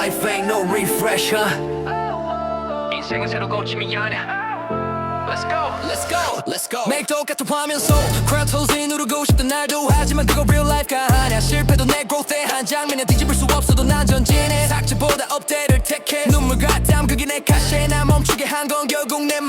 life ain't no refresh huh? 인생은 새로 고침이 아니야. Let's go. Let's go Let's go. 매일 똑같은 화면 속 크라토스 누르고 싶던 날도 하지만 그거 real life가 아니야. 실패도 내 growth의 한 장면에 뒤집을 수 없어도 난 전진해. 삭제보다 업데이트를 택해. 눈물과 땀 그게 내 카시에 나 멈추게 한 건 결국 내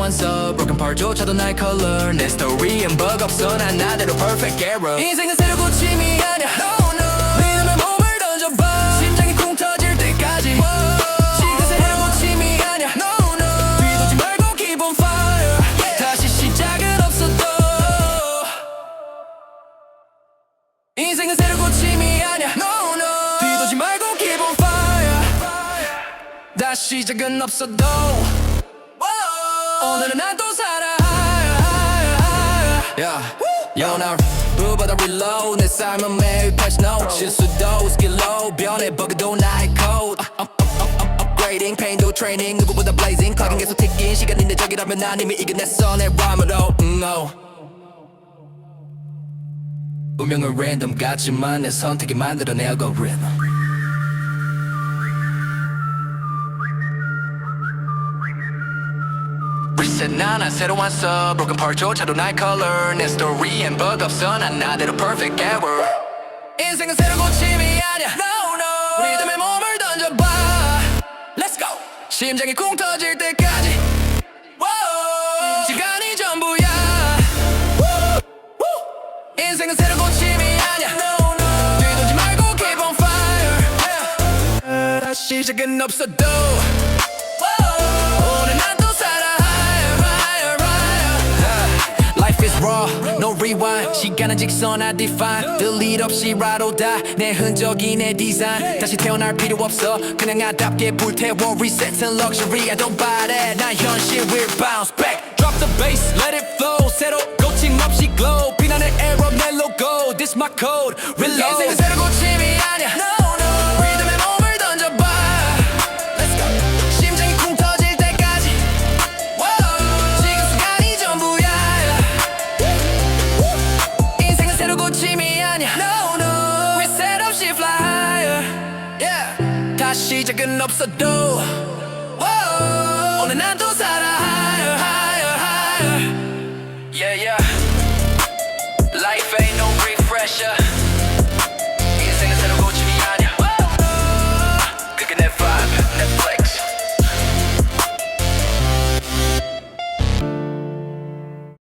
새로 완성 broken part조차도 날 color. 내 스토리엔 bug 없어. 난 나대로 perfect error 인생은 새로 고침이 아니야. No no. 새로 고침이 아니야. No no. 뒤도지 말고 keep on fire. 다시 시작은 없어도. 인생은 새로 고침이 아니야. No no. 뒤도지 말고 keep on fire. 다시 시작은 없어도 오늘은 난 또 살아 yeah. Yo, 나 부보다 reload 내 삶은 매일 patch no 실수도 스킬로 변해 버그도 나의 code Uh, uh, uh, uh, Upgrading pain도 training 누구보다 blazing clocking 계속 ticking 시간이 내 적이라면 난 이미 이겨냈어 내 rhyme으로 mm, no. 운명은 random 같지만 내 선택이 만들어내 algorithm Reset 나나 새로 왔어 Broken part조차도 날 color 내 스토리엔 bug 없어 난 나대로 perfect error 인생은 새로 고침이 아니야 No no 리듬의 몸을 던져봐 Let's go 심장이 쿵 터질 때까지 Whoa. 시간이 전부야 Woo. Woo. 인생은 새로 고침이 아니야 No no 뒤돌지 말고 keep on fire yeah. 다시 시작은 없어도 시간은 직선화 define delete 없이 ride or die 내 흔적이 내 디자인 다시 태어날 필요 없어 그냥 나답게 불태워 reset and luxury I don't buy that 난 현실 will bounce back drop the bass let it flow 새로 고침 없이 glow 비난의 error 내 logo this my code reload 인생은 새로 고침이 시 시작은 없어도. 오늘 난또 살아